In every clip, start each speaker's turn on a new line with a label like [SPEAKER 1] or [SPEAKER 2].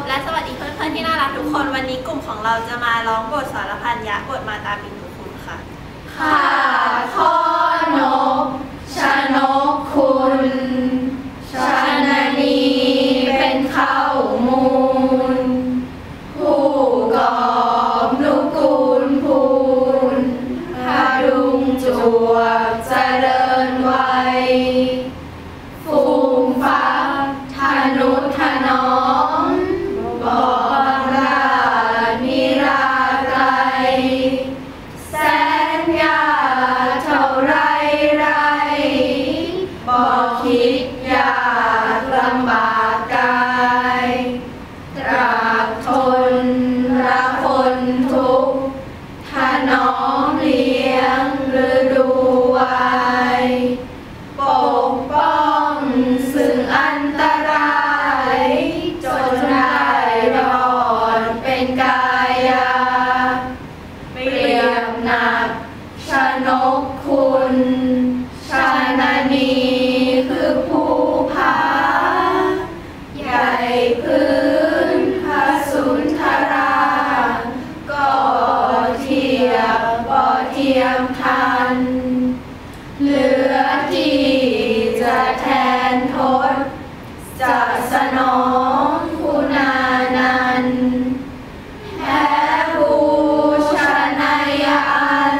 [SPEAKER 1] บและสวัสดีเพื่อนๆที่น่า
[SPEAKER 2] รักทุกคน วันนี้กลุ่มของเราจะมาร้องบทสารพันยะบทมาตาปินุคุณค่ะ ค่ะ กป้องซึ่งอันตรายจนได้รอดเป็นกายาเปรียบหนักชนกคุณ ชานนีคือผู้พาใหญ่พื้น นทศจะสนองคุณานันแพ้บูชนายอัน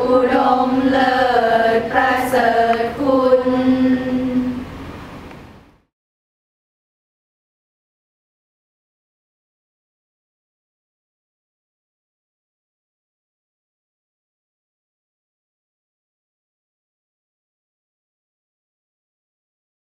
[SPEAKER 2] อุดมเลย